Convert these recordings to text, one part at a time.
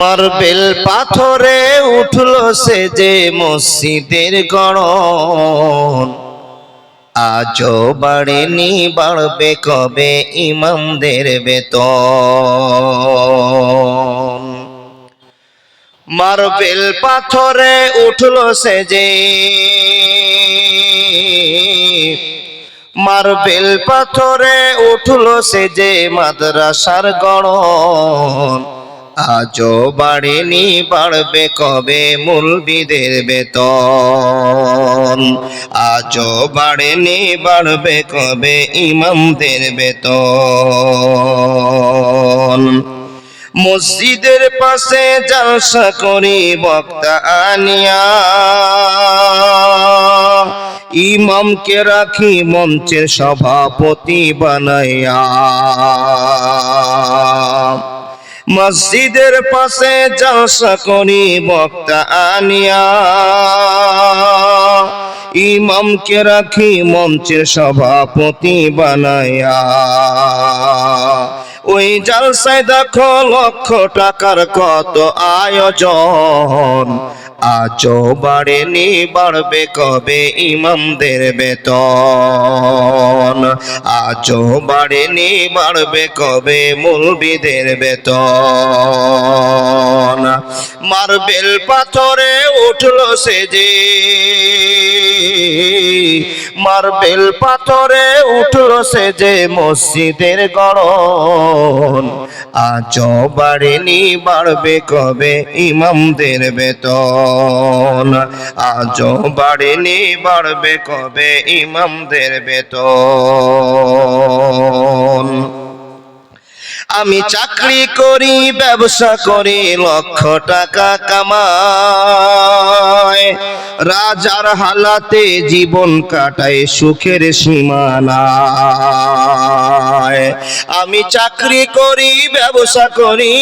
Marble পাথরে উঠল সে যে মসজিদের গড়ন। আজও বাড়েনি, বাড়বে কবে ইমামদের বেতন। মার্বেল পাথরে উঠল সে যে মার্বেল পাথরে উঠল সে যে মাদ্রাসার গড়ন। আজও বাড়েনি, বাড়বে কবে মুলবিদের বেতন? আজও বাড়েনি, বাড়বে কবে ইমামদের বেতন? মসজিদের পাশে জলসা করি, বক্তা আনিয়া। ইমামকে রাখি মঞ্চের সভাপতি বানাইয়া। মসজিদের পাশে জলসা করি বক্তা আনিয়া। ইমামকে রাখি মঞ্চের সভাপতি বানাইয়া। ওই জালসায় দেখো লক্ষ টাকার কত আয়োজন। আজও বাড়েনি বাড়বে কবে ইমামদের বেতন? আজও বাড়েনি বাড়বে কবে মুলবিদের বেতন? মার্বেল পাথরে উঠল সে যে মার্বেল পাথরে উঠল সে যে মসজিদের গড়ন। আজও বাড়েনি, বাড়বে কবে ইমামদের বেতন? আজও বাড়েনি, বাড়বে কবে ইমামদের বেতন? আমি চাকরি করি, ব্যবসা করি, লক্ষ টাকা কামাই। রাজার হালাতে জীবন কাটায় সুখের সীমানা আমি চাকরি করি, ব্যবসা করি।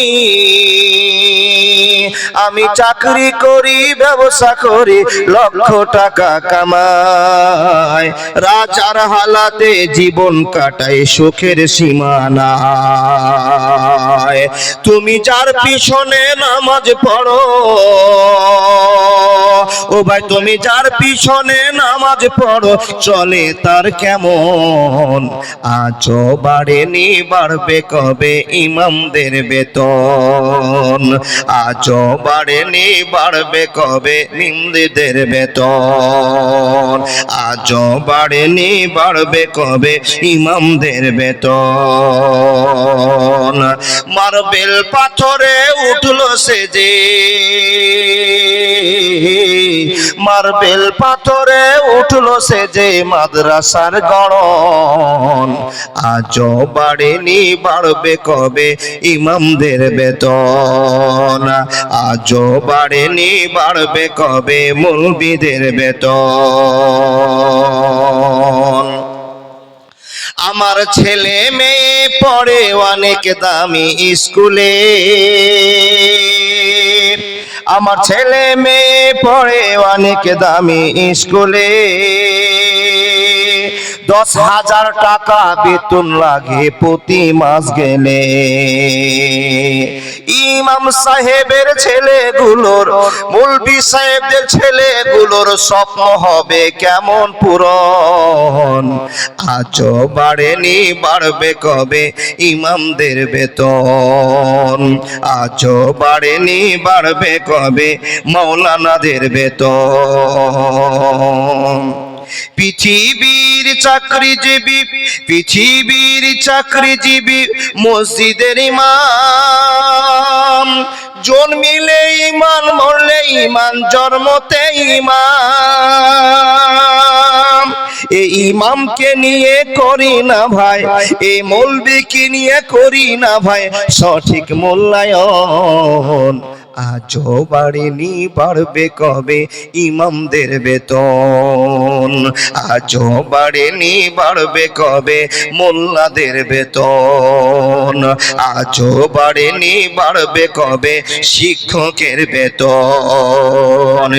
আমি চাকরি করি, ব্যবসা করি, লক্ষ টাকা কামাই। রাজার হালাতে জীবন কাটাই, সুখের সীমানায়। তুমি যার পিছনে নামাজ পড়ো, ও ভাই, তুমি যার পিছনে নামাজ পড়ো, চলে তার কেমন? আজও বাড়েনি, বাড়বে কবে ইমামদের বেতন? আজও বাড়েনি বাড়বে কবে নিন্দিদের বেতন? আজ বাড়েনি বাড়বে কবে ইমামদের বেতন? মার্বেল পাথরে উঠল সে যে মার্বেল পাথরে উঠল সে যে মাদ্রাসার গড়ন। আজও বাড়েনি, বাড়বে কবে ইমামদের বেতন? আজও বাড়েনি, বাড়বে কবে মুলবিদের বেতন? আমার ছেলে মেয়ে পড়ে অনেক দামি স্কুলে। আমার ছেলে মেয়ে পড়ে অনেক দামি স্কুলে। দশ হাজার টাকা বেতন লাগে প্রতি মাস গেলে। ইমাম সাহেবের ছেলেগুলোর, মুলবি সাহেবদের ছেলেগুলোর স্বপ্ন হবে কেমন পূরণ? আজও বাড়েনি, বাড়বে কবে ইমামদের বেতন? আজও বাড়েনি, বাড়বে কবে মৌলানাদের বেতন? পৃথিবীর চাকরিজীবী পৃথিবীর চাকরিজীবী মসজিদের ইমাম। জন্মিলে ইমান, মরলে ইমান, জন্মতে ইমাম। এই ইমামকে নিয়ে করি না ভাই এই মৌলবিকে নিয়ে করি না ভাই, সঠিক মূল্যায়ন। আজও বাড়েনি বাড়বে কবে ইমামদের বেতন? আজও বাড়েনি বাড়বে কবে মোল্লাদের বেতন? আজও বাড়েনি বাড়বে কবে শিক্ষকের বেতন?